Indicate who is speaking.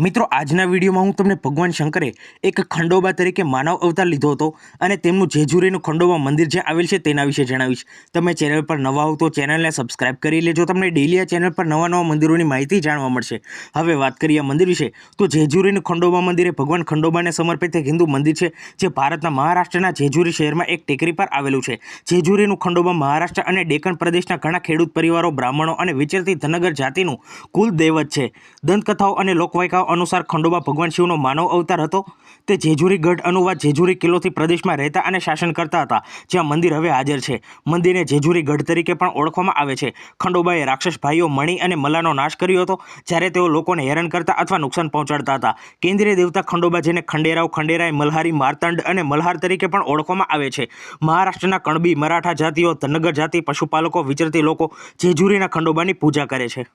Speaker 1: મિત્રો, આજના વિડીયોમાં હું તમને ભગવાન શંકરે એક ખંડોબા તરીકે માનવ અવતાર લીધો હતો અને તેમનું જેજુરીનું ખંડોબા મંદિર જે આવેલ છે તેના વિશે જણાવીશ. તમે ચેનલ પર નવા હો તો ચેનલને સબસ્ક્રાઇબ કરી લેજો. તમને ડેલી આ ચેનલ પર નવા નવા મંદિરોની માહિતી જાણવા મળશે. હવે વાત કરીએ મંદિર વિશે. તો જેજુરીનું ખંડોબા મંદિર ભગવાન ખંડોબાને સમર્પિત એક હિન્દુ મંદિર છે, જે ભારતના મહારાષ્ટ્રના જેજુરી શહેરમાં એક ટેકરી પર આવેલું છે. જેજુરીનું ખંડોબા મહારાષ્ટ્ર અને ડેકન પ્રદેશના ઘણા ખેડૂત પરિવારો, બ્રાહ્મણો અને વિચરતી ધનગર જાતિનું કુલ દૈવત છે. દંતકથાઓ અને લોકવાયકાઓ અનુસાર ખંડોબા ભગવાન શિવનો માનવ અવતાર હતો. તે જેજુરી ગઢ અનુવાદ જેજુરી કિલ્લોથી પ્રદેશમાં રહેતા અને શાસન કરતા હતા, જ્યાં મંદિર હવે હાજર છે. મંદિરને જેજુરી ગઢ તરીકે પણ ઓળખવામાં આવે છે. ખંડોબાએ રાક્ષસ ભાઈઓ મણી અને મલાનો નાશ કર્યો હતો, જ્યારે તેઓ લોકોને હેરાન કરતા અથવા નુકસાન પહોંચાડતા હતા. કેન્દ્રીય દેવતા ખંડોબા, જેને ખંડેરાવ, ખંડેરાય, મલ્હારી, મારતંડ અને મલ્હાર તરીકે પણ ઓળખવામાં આવે છે. મહારાષ્ટ્રના કણબી, મરાઠા જાતિઓ ધનગર જાતિ, પશુપાલકો, વિચરતી લોકો જેજુરીના ખંડોબાની પૂજા કરે છે.